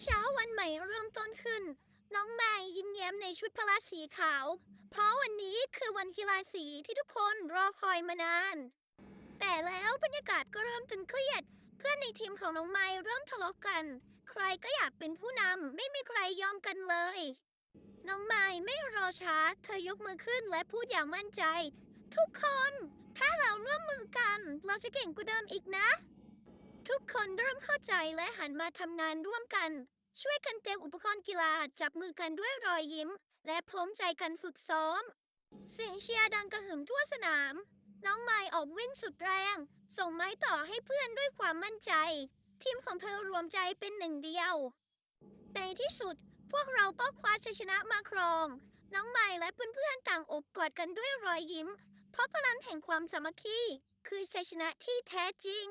เช้าวันใหม่เริ่มต้นขึ้น น้องไม้ยิ้มแย้มในชุดพละสีขาว เพราะวันนี้คือวันกีฬาสีที่ทุกคนรอคอยมานาน แต่แล้วบรรยากาศก็เริ่มตึงเครียด เพื่อนในทีมของน้องไม้เริ่มทะเลาะกัน ใครก็อยากเป็นผู้นำไม่มีใครยอมกันเลย น้องไม้ไม่รอช้า เธอยกมือขึ้นและพูดอย่างมั่นใจ ทุกคน ถ้าเราร่วมมือกัน เราจะเก่งกว่าเดิมอีกนะ ทุกคนเริ่มเข้าใจและหันมาทำงานร่วมกัน ช่วยกันเตรียมอุปกรณ์กีฬาจับมือกันด้วยรอยยิ้ม และพร้อมใจกันฝึกซ้อม เสียงเชียร์ดังกระหึ่มทั่วสนาม น้องไมายออกวิ่งสุดแรง ส่งไม้ต่อให้เพื่อนด้วยความมั่นใจ ทีมของเธอรวมใจเป็นหนึ่งเดียวในที่สุดพวกเราก็คว้าชัยชนะมาครอง น้องไมายและเพื่อนๆต่างอบกอดกันด้วยรอยยิ้ม เพราะพลังแห่งความสามัคคีคือชัยชนะที่แท้จริง